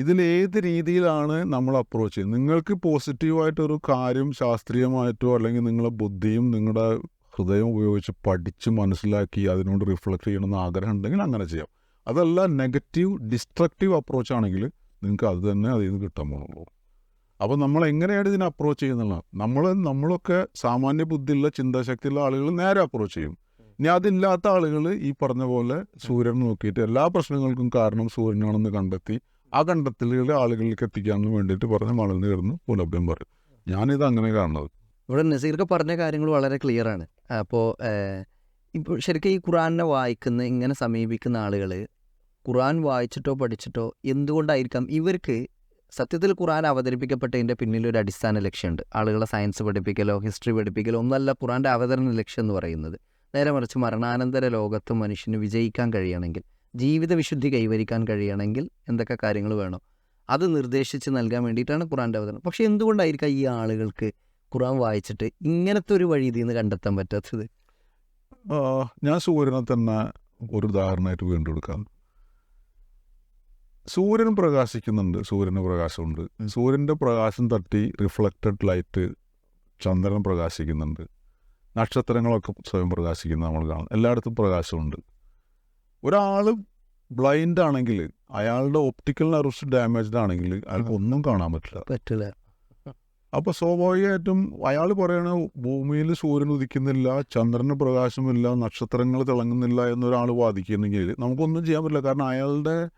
ഇതിൽ ഏത് രീതിയിലാണ് നമ്മൾ അപ്രോച്ച് ചെയ്യുന്നത്? നിങ്ങൾക്ക് പോസിറ്റീവായിട്ടൊരു കാര്യം ശാസ്ത്രീയമായിട്ടോ അല്ലെങ്കിൽ നിങ്ങളുടെ ബുദ്ധിയും നിങ്ങളുടെ ഹൃദയം ഉപയോഗിച്ച് പഠിച്ച് മനസ്സിലാക്കി അതിനോട് റിഫ്ലക്റ്റ് ചെയ്യണമെന്ന് ആഗ്രഹം ഉണ്ടെങ്കിൽ അങ്ങനെ ചെയ്യാം. അതല്ല നെഗറ്റീവ് ഡിസ്ട്രക്റ്റീവ് അപ്രോച്ച് ആണെങ്കിൽ നിങ്ങൾക്ക് അത് തന്നെ അതിൽ നിന്ന് കിട്ടാൻ പോകുള്ളൂ അപ്പോൾ നമ്മൾ എങ്ങനെയാണ് ഇതിനെ അപ്രോച്ച് ചെയ്യുന്നത് നമ്മൾ നമ്മളൊക്കെ സാമാന്യ ബുദ്ധിയുള്ള ചിന്താശക്തിയുള്ള ആളുകൾ നേരെ അപ്രോച്ച് ചെയ്യും. ഇനി അതില്ലാത്ത ആളുകൾ ഈ പറഞ്ഞ പോലെ സൂര്യൻ നോക്കിയിട്ട് എല്ലാ പ്രശ്നങ്ങൾക്കും കാരണം സൂര്യനാണെന്ന് കണ്ടെത്തി ആ കണ്ടെത്തലുകളെ ആളുകളിലേക്ക് എത്തിക്കാമെന്ന് വേണ്ടിയിട്ട് പറഞ്ഞ മണലിന് കിടന്ന് പുലഭ്യം പറയും. ഞാനിത് അങ്ങനെ കാണുന്നത്. ഇവിടെ നസീർക്ക് പറഞ്ഞ കാര്യങ്ങൾ വളരെ ക്ലിയർ ആണ്. അപ്പോൾ ഇപ്പോൾ ശരിക്കും ഈ ഖുറാനെ വായിക്കുന്ന ഇങ്ങനെ സമീപിക്കുന്ന ആളുകൾ ഖുറാൻ വായിച്ചിട്ടോ പഠിച്ചിട്ടോ എന്തുകൊണ്ടായിരിക്കാം ഇവർക്ക് സത്യത്തിൽ ഖുറാൻ അവതരിപ്പിക്കപ്പെട്ടതിന്റെ പിന്നിലൊരു അടിസ്ഥാന ലക്ഷ്യമുണ്ട്? ആളുകളെ സയൻസ് പഠിപ്പിക്കലോ ഹിസ്റ്ററി പഠിപ്പിക്കലോ ഒന്നല്ല ഖുറാന്റെ അവതരണ ലക്ഷ്യം എന്ന് പറയുന്നത്. നേരെ മറിച്ച് മരണാനന്തര ലോകത്ത് മനുഷ്യന് വിജയിക്കാൻ കഴിയണമെങ്കിൽ ജീവിത വിശുദ്ധി കൈവരിക്കാൻ കഴിയണമെങ്കിൽ എന്തൊക്കെ കാര്യങ്ങൾ വേണം? അത് നിർദ്ദേശിച്ച് നൽകാൻ വേണ്ടിയിട്ടാണ് ഖുറാന്റെ അവതരണം. പക്ഷേ എന്തുകൊണ്ടായിരിക്കാം ഈ ആളുകൾക്ക് ഖുറാൻ വായിച്ചിട്ട് ഇങ്ങനത്തെ ഒരു വഴി ഇതിൽ നിന്ന് കണ്ടെത്താൻ പറ്റാത്തത്? ഞാൻ സൂര്യനെ തന്നെ ഒരു ഉദാഹരണമായിട്ട് വീണ്ടും എടുക്കാം. സൂര്യൻ പ്രകാശിക്കുന്നുണ്ട്. സൂര്യന് പ്രകാശമുണ്ട്. സൂര്യന്റെ പ്രകാശം തട്ടി റിഫ്ലക്റ്റഡ് ലൈറ്റ് ചന്ദ്രൻ പ്രകാശിക്കുന്നുണ്ട്. നക്ഷത്രങ്ങളൊക്കെ സ്വയം പ്രകാശിക്കുന്നത് നമ്മൾ കാണും. എല്ലായിടത്തും പ്രകാശമുണ്ട്. ഒരാൾ ബ്ലൈൻഡ് ആണെങ്കിൽ അയാളുടെ ഓപ്റ്റിക്കൽ നെർവ്സ് ഡാമേജ്ഡ് ആണെങ്കിൽ അയാൾക്ക് ഒന്നും കാണാൻ പറ്റില്ല. പറ്റില്ല. അപ്പോൾ സ്വാഭാവികമായിട്ടും അയാൾ പറയണ ഭൂമിയിൽ സൂര്യൻ ഉദിക്കുന്നില്ല ചന്ദ്രന് പ്രകാശമില്ല നക്ഷത്രങ്ങൾ തിളങ്ങുന്നില്ല എന്നൊരാൾ വാദിക്കുന്നെങ്കിൽ നമുക്കൊന്നും ചെയ്യാൻ പറ്റില്ല. കാരണം അയാളുടെ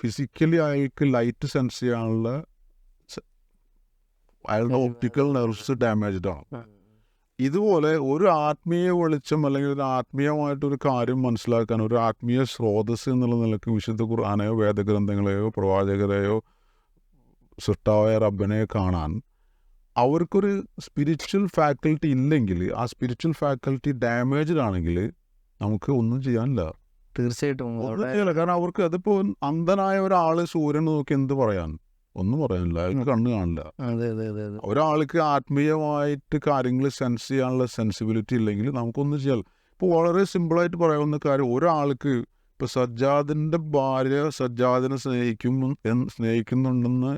ഫിസിക്കലി അയാൾക്ക് ലൈറ്റ് സെൻസ് ചെയ്യാനുള്ള അയാളുടെ ഓപ്റ്റിക്കൽ നെർവ്സ് ഡാമേജ്ഡ് ആണ്. ഇതുപോലെ ഒരു ആത്മീയ വെളിച്ചം അല്ലെങ്കിൽ ഒരു ആത്മീയമായിട്ടൊരു കാര്യം മനസ്സിലാക്കാൻ ഒരു ആത്മീയ സ്രോതസ് എന്നുള്ള നിലയ്ക്ക് വിശുദ്ധ ഖുർആാനെയോ വേദഗ്രന്ഥങ്ങളെയോ പ്രവാചകരെയോ സൃഷ്ടാവായ റബ്ബനെ കാണാൻ അവർക്കൊരു സ്പിരിച്വൽ ഫാക്കൽറ്റി ഇല്ലെങ്കിൽ ആ സ്പിരിച്വൽ ഫാക്കൽറ്റി ഡാമേജ്ഡ് ആണെങ്കിൽ നമുക്ക് ഒന്നും ചെയ്യാനില്ല. തീർച്ചയായിട്ടും. കാരണം അവർക്ക് അതിപ്പോൾ അന്ധനായ ഒരാൾ സൂര്യനെ നോക്കി എന്ത് പറയാൻ? ഒന്നും പറയാനില്ല അയാൾക്ക് കണ്ണ് കാണില്ല. അതെ അതെ അതെ അതെ. ഒരാൾക്ക് ആത്മീയമായിട്ട് കാര്യങ്ങൾ സെൻസ് ചെയ്യാനുള്ള സെൻസിബിലിറ്റി ഇല്ലെങ്കിൽ നമുക്കൊന്നും ചെയ്യാൻ ഇപ്പോൾ വളരെ സിമ്പിളായിട്ട് പറയാവുന്ന കാര്യം ഒരാൾക്ക് ഇപ്പോൾ സജ്ജാദിന്റെ ഭാര്യ സജ്ജാദിനെ സ്നേഹിക്കും സ്നേഹിക്കുന്നുണ്ടെന്ന്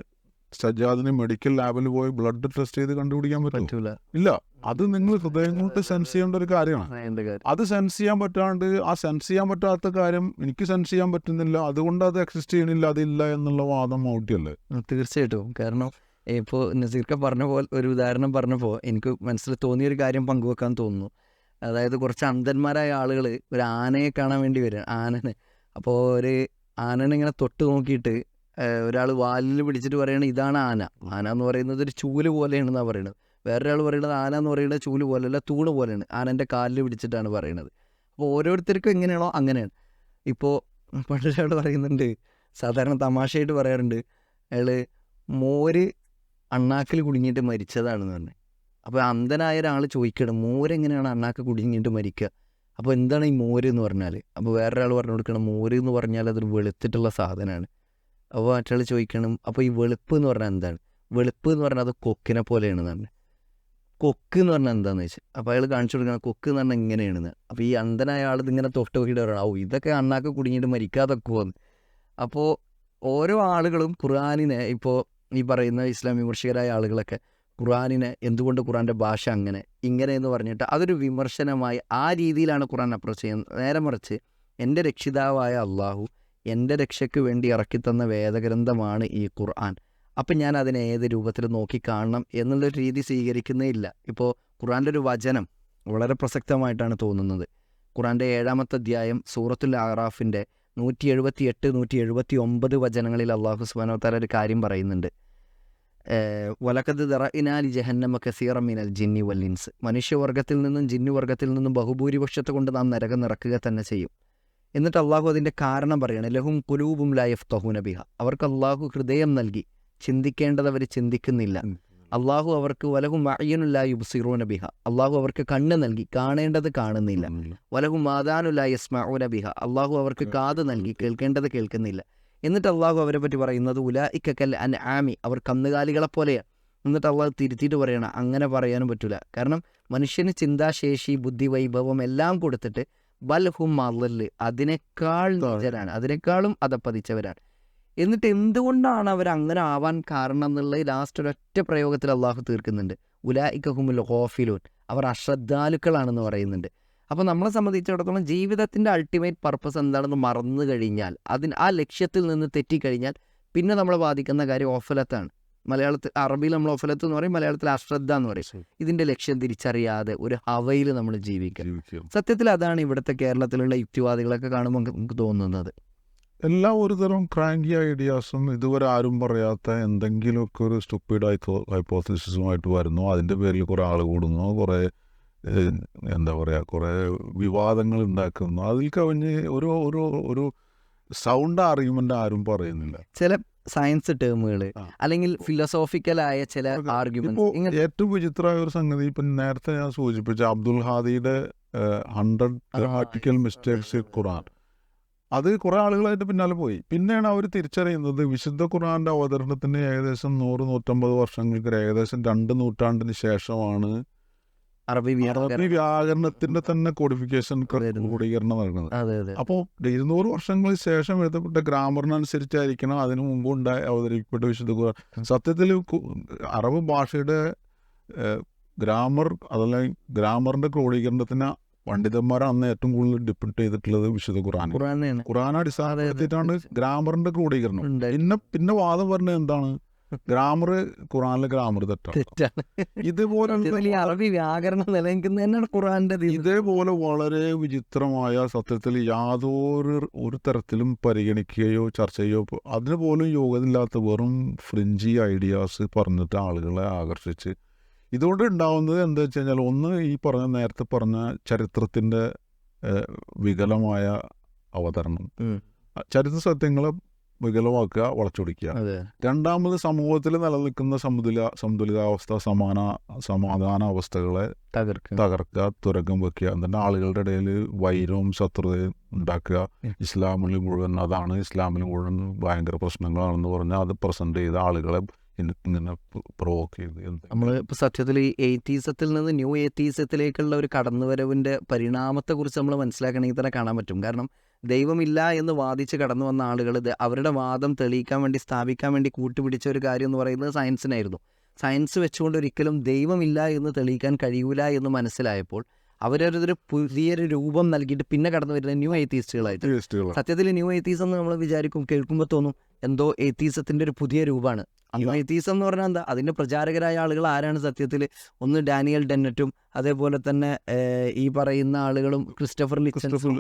സജ്ജാദിന് മെഡിക്കൽ ലാബിൽ പോയി ബ്ലഡ് ടെസ്റ്റ് ചെയ്ത് കണ്ടുപിടിക്കാൻ പറ്റില്ല ഇല്ല. അത് നിങ്ങൾ ഹൃദയം കൊണ്ട് സെൻസ് ചെയ്യേണ്ട ഒരു കാര്യമാണ്. അത് സെൻസ് ചെയ്യാൻ പറ്റാണ്ട് ആ സെൻസ് ചെയ്യാൻ പറ്റാത്ത കാര്യം എനിക്ക് സെൻസ് ചെയ്യാൻ പറ്റുന്നില്ല. അതുകൊണ്ട് അത് എക്സിസ്റ്റ് ചെയ്യണില്ല. അതില്ല എന്നുള്ള വാദം ഔട്ടിയല്ലേ തീർച്ചയായിട്ടും. കാരണം ഇപ്പോൾ നസീർക്ക പറഞ്ഞ പോലെ ഒരു ഉദാഹരണം പറഞ്ഞപ്പോൾ എനിക്ക് മനസ്സിൽ തോന്നിയൊരു കാര്യം പങ്കുവെക്കാൻ തോന്നുന്നു. അതായത് കുറച്ച് അന്ധന്മാരായ ആളുകൾ ഒരു ആനയെ കാണാൻ വേണ്ടി വരും ആനനെ. അപ്പോൾ ഒരു ആനനെ ഇങ്ങനെ തൊട്ട് നോക്കിയിട്ട് ഒരാൾ വാലിൽ പിടിച്ചിട്ട് പറയണ ഇതാണ് ആന. ആന എന്ന് പറയുന്നത് ഒരു ചൂൽ പോലെയാണെന്നാണ് പറയുന്നത് വേറൊരാൾ പറയുന്നത് ആന എന്ന് പറയുന്നത് ചൂൽ പോലെയല്ല തൂണ് പോലെയാണ്. ആനന്റെ കാലിൽ പിടിച്ചിട്ടാണ് പറയുന്നത് അപ്പോൾ ഓരോരുത്തർക്കും എങ്ങനെയാണോ അങ്ങനെയാണ്. ഇപ്പോൾ പണ്ടൊരാൾ പറയുന്നുണ്ട് സാധാരണ തമാശയായിട്ട് പറയാറുണ്ട് അയാൾ മോര് അണ്ണാക്കിൽ കുടുങ്ങിയിട്ട് മരിച്ചതാണെന്ന് പറഞ്ഞു. അപ്പോൾ അന്ധനായ ഒരാൾ ചോദിക്കണം മോരെങ്ങനെയാണ് അണ്ണാക്ക് കുടുങ്ങിയിട്ട് മരിക്കുക അപ്പോൾ എന്താണ് ഈ മോര് എന്ന് പറഞ്ഞാൽ അപ്പോൾ വേറൊരാൾ പറഞ്ഞു കൊടുക്കണം മോര് എന്ന് പറഞ്ഞാൽ അതൊരു വെളുത്തിട്ടുള്ള സാധനമാണ് അപ്പോൾ മറ്റാൾ ചോദിക്കണം. അപ്പോൾ ഈ വെളുപ്പ് എന്ന് പറഞ്ഞാൽ എന്താണ്? വെളുപ്പ് എന്ന് പറഞ്ഞാൽ അത് കൊക്കിനെ പോലെയാണെന്ന് കൊക്ക് എന്ന് പറഞ്ഞാൽ എന്താണെന്ന് വെച്ചാൽ അപ്പോൾ അയാൾ കാണിച്ചു കൊടുക്കണം കൊക്ക് എന്ന് പറഞ്ഞാൽ ഇങ്ങനെയാണെന്ന്. അപ്പോൾ ഈ അന്ധനായ ആൾ ഇതിങ്ങനെ തൊട്ട് നോക്കിയിട്ട് പറയണം ഓ ഇതൊക്കെ അണ്ണാക്ക് കുടുങ്ങിയിട്ട് മരിക്കാതൊക്കെ പോകുന്നു അപ്പോൾ ഓരോ ആളുകളും ഖുർആാനിനെ ഇപ്പോൾ ഈ പറയുന്ന ഇസ്ലാം വിമർശകരായ ആളുകളൊക്കെ ഖുർആാനിനെ എന്തുകൊണ്ട് ഖുറാന്റെ ഭാഷ അങ്ങനെ ഇങ്ങനെ എന്ന് പറഞ്ഞിട്ട് അതൊരു വിമർശനമായി ആ രീതിയിലാണ് ഖുറാൻ അപ്രോച്ച് ചെയ്യുന്നത്. നേരെ മറിച്ച് എന്റെ രക്ഷിതാവായ അള്ളാഹു എന്റെ രക്ഷയ്ക്ക് വേണ്ടി ഇറക്കിത്തന്ന വേദഗ്രന്ഥമാണ് ഈ ഖുർആൻ. അപ്പം ഞാൻ അതിനെ ഏത് രൂപത്തിൽ നോക്കി കാണണം എന്നുള്ളൊരു രീതി സ്വീകരിക്കുന്നേ ഇല്ല. ഇപ്പോൾ ഖുർആന്റെ ഒരു വചനം വളരെ പ്രസക്തമായിട്ടാണ് തോന്നുന്നത്. ഖുറാന്റെ ഏഴാമത്തെ അധ്യായം സൂറത്തുൽ ആറാഫിന്റെ നൂറ്റി എഴുപത്തി എട്ട് നൂറ്റി എഴുപത്തി ഒമ്പത് വചനങ്ങളിൽ അള്ളാഹു സുബാനോത്താല താല ഒരു കാര്യം പറയുന്നുണ്ട്. വലക്കത് ദറഇനാലി ജഹന്നമ കസീറ മിനൽ ജിന്നി വല്ലിൻസ് മനുഷ്യവർഗത്തിൽ നിന്നും ജിന്നുവർഗത്തിൽ നിന്നും ബഹുഭൂരിപക്ഷത്തെ കൊണ്ട് നാം നരകം നിറക്കുക തന്നെ ചെയ്യും. എന്നിട്ട് അള്ളാഹു അതിന്റെ കാരണം പറയുകയാണ് ലഹും കുലൂബും ലയഫ് തഹൂന ബിഹ. അവർക്ക് അള്ളാഹു ഹൃദയം നൽകി. ചിന്തിക്കേണ്ടത് അവർ ചിന്തിക്കുന്നില്ല. അള്ളാഹു അവർക്ക് വലഹും അയ്യനുല്ലായി ബുസിറൂന ബിഹ. അള്ളാഹു അവർക്ക് കണ്ണ് നൽകി കാണേണ്ടത് കാണുന്നില്ല. വലഹും മാതാനുല്ലായി യസ്മഊന ബിഹ. അള്ളാഹു അവർക്ക് കാത് നൽകി കേൾക്കേണ്ടത് കേൾക്കുന്നില്ല. എന്നിട്ട് അള്ളാഹു അവരെ പറ്റി പറയുന്നത് ഉലായിക്കൽ ഇക്കൽ അൻ ആമി അവർ കന്നുകാലികളെ പോലെയാണ് എന്നിട്ട് അള്ളാഹു തിരുത്തിയിട്ട് പറയണം അങ്ങനെ പറയാനും പറ്റില്ല കാരണം മനുഷ്യന് ചിന്താശേഷി ബുദ്ധി വൈഭവം എല്ലാം കൊടുത്തിട്ട് ബൽഹും മല്ലല് അതിനേക്കാൾ നിജരാണ് അതിനേക്കാളും അതപ്പതിച്ചവരാണ് എന്നിട്ട് എന്തുകൊണ്ടാണ് അവർ അങ്ങനെ ആവാൻ കാരണം എന്നുള്ളത് ലാസ്റ്റ് ഒരൊറ്റ പ്രയോഗത്തിൽ അള്ളാഹു തീർക്കുന്നുണ്ട്. ഉലായിക്കഹുമുൽ ഹോഫിലൂൻ അവർ അശ്രദ്ധാലുക്കളാണെന്ന് പറയുന്നുണ്ട്. അപ്പോൾ നമ്മളെ സംബന്ധിച്ചിടത്തോളം ജീവിതത്തിന്റെ അൾട്ടിമേറ്റ് പർപ്പസ് എന്താണെന്ന് മറന്നു കഴിഞ്ഞാൽ അതിന് ആ ലക്ഷ്യത്തിൽ നിന്ന് തെറ്റിക്കഴിഞ്ഞാൽ പിന്നെ നമ്മളെ ബാധിക്കുന്ന കാര്യം ഓഫലത്താണ്. മലയാളത്തിൽ അറബിയിൽ നമ്മൾ ഒഫലത്ത് എന്ന് പറയും മലയാളത്തിൽ അശ്രദ്ധ എന്ന് പറയും. ഇതിന്റെ ലക്ഷ്യം തിരിച്ചറിയാതെ ഒരു ഹവയിൽ നമ്മൾ ജീവിക്കുക. സത്യത്തിൽ അതാണ് ഇവിടുത്തെ കേരളത്തിലുള്ള യുക്തിവാദികളൊക്കെ കാണുമ്പോൾ നമുക്ക് തോന്നുന്നത്. എല്ലാം ഒരു തരം ക്രാങ്കി ഐഡിയാസും ഇതുവരെ ആരും പറയാത്ത എന്തെങ്കിലുമൊക്കെ ഒരു സ്റ്റുപ്പിഡ് ഹൈപ്പോസിസുമായിട്ട് വരുന്നു. അതിന്റെ പേരിൽ കുറേ ആൾ കൂടുന്നു. കുറേ എന്താ പറയാ കുറേ വിവാദങ്ങൾ ഉണ്ടാക്കുന്നു. അതിൽ കവിഞ്ഞ് ഒരു ഒരു ഒരു സൗണ്ട് ആർഗ്യുമെന്റ് ആരും പറയുന്നില്ല. ചില സയൻസ് ടേമുകൾ അല്ലെങ്കിൽ ഫിലോസോഫിക്കലായ ചില ആർഗ്യുമെന്റ് ഏറ്റവും വിചിത്രമായ ഒരു സംഗതി ഇപ്പൊ നേരത്തെ ഞാൻ സൂചിപ്പിച്ച അബ്ദുൽ ഹാദിയുടെ ഹൺഡ്രഡ് മിസ്റ്റേക്സ് ഖുറാൻ അത് കുറെ ആളുകളായിട്ട് പിന്നാലെ പോയി. പിന്നെയാണ് അവർ തിരിച്ചറിയുന്നത് വിശുദ്ധ ഖുറാന്റെ അവതരണത്തിന് ഏകദേശം നൂറ് നൂറ്റമ്പത് വർഷങ്ങൾക്ക് ഏകദേശം രണ്ട് നൂറ്റാണ്ടിന് ശേഷമാണ് അറബി അറബി വ്യാകരണം വ്യാകരണത്തിന്റെ തന്നെ കോഡിഫിക്കേഷൻ. ക്രോഡീകരണം നടക്കുന്നത് അതെ അപ്പോൾ ഇരുന്നൂറ് വർഷങ്ങൾക്ക് ശേഷം എഴുതപ്പെട്ട ഗ്രാമറിനനുസരിച്ചായിരിക്കണം അതിനു മുമ്പ് ഉണ്ടായി അവതരിക്കപ്പെട്ട വിശുദ്ധ ഖുർആൻ. സത്യത്തിൽ അറബ് ഭാഷയുടെ ഗ്രാമർ അതല്ലെങ്കിൽ ഗ്രാമറിന്റെ ക്രോഡീകരണത്തിന് പണ്ഡിതന്മാരാണ് അന്ന് ഏറ്റവും കൂടുതൽ ഡിപ്പെൻഡ് ചെയ്തിട്ടുള്ളത് വിശുദ്ധ ഖുറാൻ ഖുറാൻ അടിസ്ഥാനപ്പെടുത്തിയിട്ടാണ് ഗ്രാമറിന്റെ ക്രോഡീകരണം. പിന്നെ പിന്നെ വാദം പറഞ്ഞത് എന്താണ്? ഗ്രാമർ ഖുറാനിലെ ഗ്രാമർ തെറ്റാണ് ഇതുപോലെ അറബി വ്യാകരണം നിലനിൽക്കുന്ന തന്നെയാണ് ഖുറാന്റെ ഇത്. ഇതേപോലെ വളരെ വിചിത്രമായ സത്യത്തിൽ യാതൊരു ഒരു തരത്തിലും പരിഗണിക്കുകയോ ചർച്ച ചെയ്യോ അതിന് പോലും യോഗ്യതയില്ലാത്ത വെറും ഫ്രിഞ്ചി ഐഡിയാസ് പറഞ്ഞിട്ട് ആളുകളെ ആകർഷിച്ച് ഇതുകൊണ്ട് ഉണ്ടാവുന്നത് എന്താ വെച്ച് കഴിഞ്ഞാൽ ഒന്ന് ഈ പറഞ്ഞ നേരത്തെ പറഞ്ഞ ചരിത്രത്തിന്റെ വികലമായ അവതരണം. ചരിത്ര സത്യങ്ങളെ വികലമാക്കുക വളച്ചൊടിക്കുക. രണ്ടാമത് സമൂഹത്തിൽ നിലനിൽക്കുന്ന സമുതുല സന്തുലിതാവസ്ഥ സമാന സമാധാന അവസ്ഥകളെ തകർക്കുക. തുരകം വെക്കുക. എന്നിട്ട് ആളുകളുടെ ഇടയിൽ വൈരവും ശത്രുതയും ഉണ്ടാക്കുക. ഇസ്ലാമിൽ മുഴുവൻ അതാണ്. ഇസ്ലാമിൽ മുഴുവൻ ഭയങ്കര പ്രശ്നങ്ങളാണെന്ന് പറഞ്ഞാൽ അത് പ്രസന്റ് ചെയ്ത ആളുകളെ ഇങ്ങനെ പ്രൊവോക്ക് ചെയ്ത് നമ്മൾ ഇപ്പോൾ സത്യത്തിൽ ഈ എയ്റ്റീസത്തിൽ നിന്ന് ന്യൂ എയ്റ്റീസത്തിലേക്കുള്ള ഒരു കടന്നുവരവിന്റെ പരിണാമത്തെക്കുറിച്ച് നമ്മൾ മനസ്സിലാക്കണമെങ്കിൽ തന്നെ കാണാൻ പറ്റും. കാരണം ദൈവമില്ല എന്ന് വാദിച്ച് കടന്നു വന്ന ആളുകൾ അവരുടെ വാദം തെളിയിക്കാൻ വേണ്ടി സ്ഥാപിക്കാൻ വേണ്ടി കൂട്ടുപിടിച്ച ഒരു കാര്യം എന്ന് പറയുന്നത് സയൻസിനായിരുന്നു സയൻസ് വെച്ചുകൊണ്ട് ഒരിക്കലും ദൈവമില്ല എന്ന് തെളിയിക്കാൻ കഴിയൂല എന്ന് മനസ്സിലായപ്പോൾ അവരൊരു പുതിയൊരു രൂപം നൽകിയിട്ട് പിന്നെ കടന്നു വരുന്ന ന്യൂ എയ്ത്തീസ്റ്റുകളായിട്ട് സത്യത്തിൽ ന്യൂ എയ്ത്തീസം എന്ന് നമ്മൾ വിചാരിക്കും കേൾക്കുമ്പോൾ തോന്നും എന്തോ എത്തീസത്തിന്റെ ഒരു പുതിയ രൂപമാണ്. ന്യൂ ഐത്തീസം എന്ന് പറഞ്ഞാൽ എന്താ? അതിന്റെ പ്രചാരകരായ ആളുകൾ ആരാണ് സത്യത്തിൽ? ഒന്ന് ഡാനിയൽ ഡെന്നറ്റും അതേപോലെ തന്നെ ഈ പറയുന്ന ആളുകളും ക്രിസ്റ്റഫർ ലിച്ചൻസും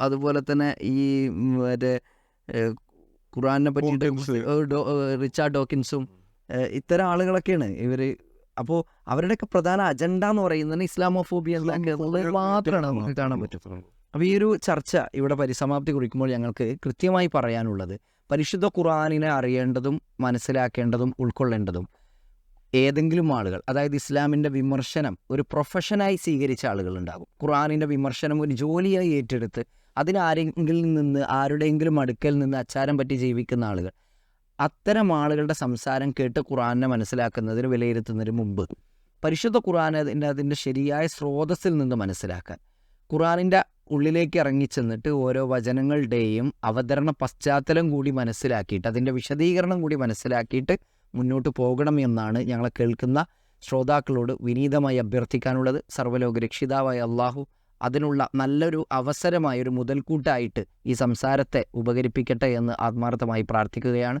അതുപോലെ തന്നെ ഈ മറ്റേ ഖുറാനെ ഏഹ്, റിച്ചാർഡ് ഡോക്കിൻസും ഇത്തരം ആളുകളൊക്കെയാണ് ഇവർ അപ്പോൾ അവരുടെയൊക്കെ പ്രധാന അജണ്ട എന്ന് പറയുന്നത് ഇസ്ലാമോഫോബിയ ഫോബിയ മാത്രമാണ് കാണാൻ പറ്റും അപ്പോൾ ഈ ഒരു ചർച്ച ഇവിടെ പരിസമാപ്തി കുറിക്കുമ്പോൾ ഞങ്ങൾക്ക് കൃത്യമായി പറയാനുള്ളത് പരിശുദ്ധ ഖുർആാനിനെ അറിയേണ്ടതും മനസ്സിലാക്കേണ്ടതും ഉൾക്കൊള്ളേണ്ടതും ഏതെങ്കിലും ആളുകൾ അതായത് ഇസ്ലാമിന്റെ വിമർശനം ഒരു പ്രൊഫഷനായി സ്വീകരിച്ച ആളുകളുണ്ടാകും. ഖുർആാനിന്റെ വിമർശനം ഒരു ജോലിയായി ഏറ്റെടുത്ത് അതിനാരെങ്കിലും നിന്ന് ആരുടെയെങ്കിലും അടുക്കൽ നിന്ന് അച്ചാരം പറ്റി ജീവിക്കുന്ന ആളുകൾ അത്തരം ആളുകളുടെ സംസാരം കേട്ട് ഖുറാനെ മനസ്സിലാക്കുന്നതിന് വിലയിരുത്തുന്നതിന് മുമ്പ് പരിശുദ്ധ ഖുറാൻ അതിന്റെ അതിന്റെ ശരിയായ സ്രോതസ്സിൽ നിന്ന് മനസ്സിലാക്കാൻ. ഖുറാനിന്റെ ഉള്ളിലേക്ക് ഇറങ്ങിച്ചെന്നിട്ട് ഓരോ വചനങ്ങളുടെയും അവതരണ പശ്ചാത്തലം കൂടി മനസ്സിലാക്കിയിട്ട് അതിന്റെ വിശദീകരണം കൂടി മനസ്സിലാക്കിയിട്ട് മുന്നോട്ട് പോകണം എന്നാണ് ഞങ്ങളെ കേൾക്കുന്ന ശ്രോതാക്കളോട് വിനീതമായി അഭ്യർത്ഥിക്കാനുള്ളത്. സർവലോക രക്ഷിതാവായ അള്ളാഹു അതിനുള്ള നല്ലൊരു അവസരമായ ഒരു മുതൽക്കൂട്ടായിട്ട് ഈ സംസാരത്തെ ഉപകരിപ്പിക്കട്ടെ എന്ന് ആത്മാർത്ഥമായി പ്രാർത്ഥിക്കുകയാണ്.